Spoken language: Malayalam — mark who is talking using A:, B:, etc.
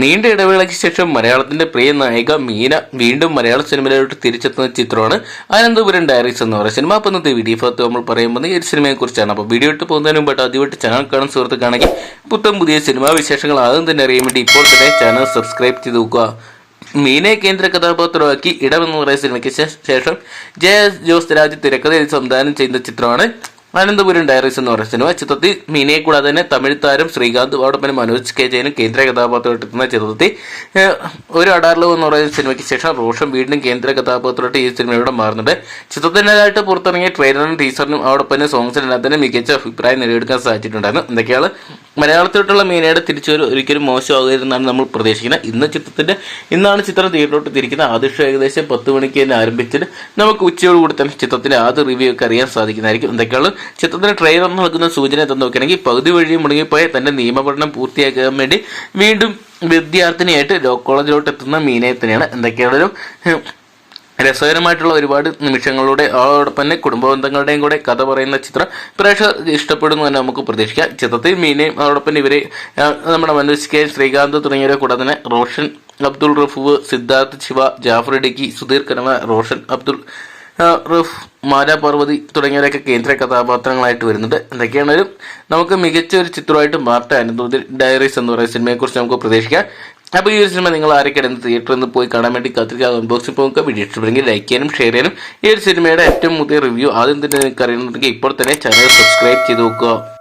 A: നീണ്ട ഇടവേളയ്ക്ക് ശേഷം മലയാളത്തിന്റെ പ്രിയ നായിക മീന വീണ്ടും മലയാള സിനിമയിലോട്ട് തിരിച്ചെത്തുന്ന ചിത്രമാണ് അനന്തപുരം ഡയറീസ് എന്ന് പറയുന്ന സിനിമ. അപ്പം ഇന്നത്തെ വീഡിയോ ഭാഗത്ത് നമ്മൾ പറയുമ്പോൾ ഈ സിനിമയെ കുറിച്ചാണ് അപ്പോൾ വീഡിയോ ഇട്ട് പോകുന്നതിന് മുമ്പായിട്ട് ആദ്യമായിട്ട് ചാനൽ കാണുന്ന സുഹൃത്തുക്കാണെങ്കിൽ പുത്തം പുതിയ സിനിമാ വിശേഷങ്ങൾ ആദ്യം തന്നെ അറിയാൻ വേണ്ടി ഇപ്പോൾ തന്നെ ചാനൽ സബ്സ്ക്രൈബ് ചെയ്ത് നോക്കുക. മീനെ കേന്ദ്ര കഥാപാത്രമാക്കി ഇടമെന്ന് പറയുന്ന സിനിമയ്ക്ക് ശേഷം ജയ ജോസ് രാജ് തിരക്കഥയിൽ സംവിധാനം ചെയ്യുന്ന ചിത്രമാണ് അനന്തപുരം ഡയറീസ് എന്ന് പറയുന്ന സിനിമ ചിത്രത്തിൽ മീനയെ കൂടാതെ തന്നെ തമിഴ് താരം ശ്രീകാന്ത് അതോടൊപ്പം മനോജ് കെ ജയനും കേന്ദ്ര കഥാപാത്രമായിട്ട് എത്തുന്ന ചിത്രത്തിൽ ഒരു അടാർലവ് എന്ന് പറയുന്ന സിനിമയ്ക്ക് ശേഷം റോഷൻ വീണ്ടും കേന്ദ്ര കഥാപാത്രമായിട്ട് ഈ സിനിമയോടെ മാറുന്നുണ്ട്. ചിത്രത്തിന്റെതായിട്ട് പുറത്തിറങ്ങിയ ട്രെയിലറിനും ടീസറിനും അതോടൊപ്പം തന്നെ സോങ്സിനെല്ലാം തന്നെ മികച്ച അഭിപ്രായം നേടിയെടുക്കാൻ സാധിച്ചിട്ടുണ്ടായിരുന്നു. എന്തൊക്കെയാണ്? മലയാളത്തിലോട്ടുള്ള മീനയുടെ തിരിച്ചുവരവ് ഒരിക്കലും മോശമാകരുതെന്നാണ് നമ്മൾ പ്രതീക്ഷിക്കുന്നത്. ഇന്ന് ചിത്രത്തിന്റെ ഇന്നാണ് ചിത്രം തിയേറ്ററിലോട്ട് തിരിക്കുന്നത്. ആദ്യം ഏകദേശം പത്ത് മണിക്ക് തന്നെ ആരംഭിച്ചിട്ട് നമുക്ക് ഉച്ചയോട് കൂടി തന്നെ ചിത്രത്തിന്റെ ആദ്യ റിവ്യൂ ഒക്കെ അറിയാൻ സാധിക്കുന്നതായിരിക്കും. എന്തൊക്കെയാണ്? ചിത്രത്തിന്റെ ട്രെയിലർ നൽകുന്ന സൂചന എന്ന് നോക്കുകയാണെങ്കിൽ പകുതി വഴി മുടങ്ങിപ്പോയ തന്റെ നിയമപഠനം പൂർത്തിയാക്കാൻ വേണ്ടി വീണ്ടും വിദ്യാർത്ഥിനിയായിട്ട് ലോ കോളേജിലോട്ട് എത്തുന്ന മീനയെ തന്നെയാണ്. എന്തൊക്കെയാണൊരു രസകരമായിട്ടുള്ള ഒരുപാട് നിമിഷങ്ങളിലൂടെ അതോടൊപ്പം തന്നെ കുടുംബ ബന്ധങ്ങളുടെയും കൂടെ കഥ പറയുന്ന ചിത്രം പ്രേക്ഷകർ ഇഷ്ടപ്പെടുന്നു തന്നെ നമുക്ക് പ്രതീക്ഷിക്കാം. ചിത്രത്തിൽ മീനയും അതോടൊപ്പം ഇവരെ നമ്മുടെ മനോജ് കെ ശ്രീകാന്ത് തുടങ്ങിയവരെ കൂടാതെ തന്നെ റോഷൻ അബ്ദുൾ റഫൂവ് സിദ്ധാർത്ഥ് ശിവ ജാഫർ ഇടുക്കി സുധീർ കനവ റോഷൻ അബ്ദുൾ റഫ് മാല പാർവതി തുടങ്ങിയവരൊക്കെ കേന്ദ്ര കഥാപാത്രങ്ങളായിട്ട് വരുന്നുണ്ട്. എന്തൊക്കെയാണേലും നമുക്ക് മികച്ച ഒരു ചിത്രമായിട്ട് മാർട്ട അനന്തോതി ഡയറീസ് എന്ന് പറയുന്ന സിനിമയെക്കുറിച്ച് നമുക്ക് പ്രതീക്ഷിക്കാം. അപ്പോൾ ഈ ഒരു സിനിമ നിങ്ങൾ ആരൊക്കെ തിയേറ്ററിൽ നിന്ന് പോയി കാണാൻ വേണ്ടി കാത്തിരിക്കുക അൺബോക്സിൽ പോകുക വീഡിയോ ഇഷ്ടപ്പെടുമെങ്കിൽ ലൈക്ക് ചെയ്യാനും ഷെയർ ചെയ്യാനും. ഈ ഒരു സിനിമയുടെ ഏറ്റവും പുതിയ റിവ്യൂ ആദ്യം തന്നെ നിങ്ങൾക്ക് അറിയണമെന്നുണ്ടെങ്കിൽ ഇപ്പോൾ തന്നെ ചാനൽ സബ്സ്ക്രൈബ് ചെയ്ത് നോക്കുക.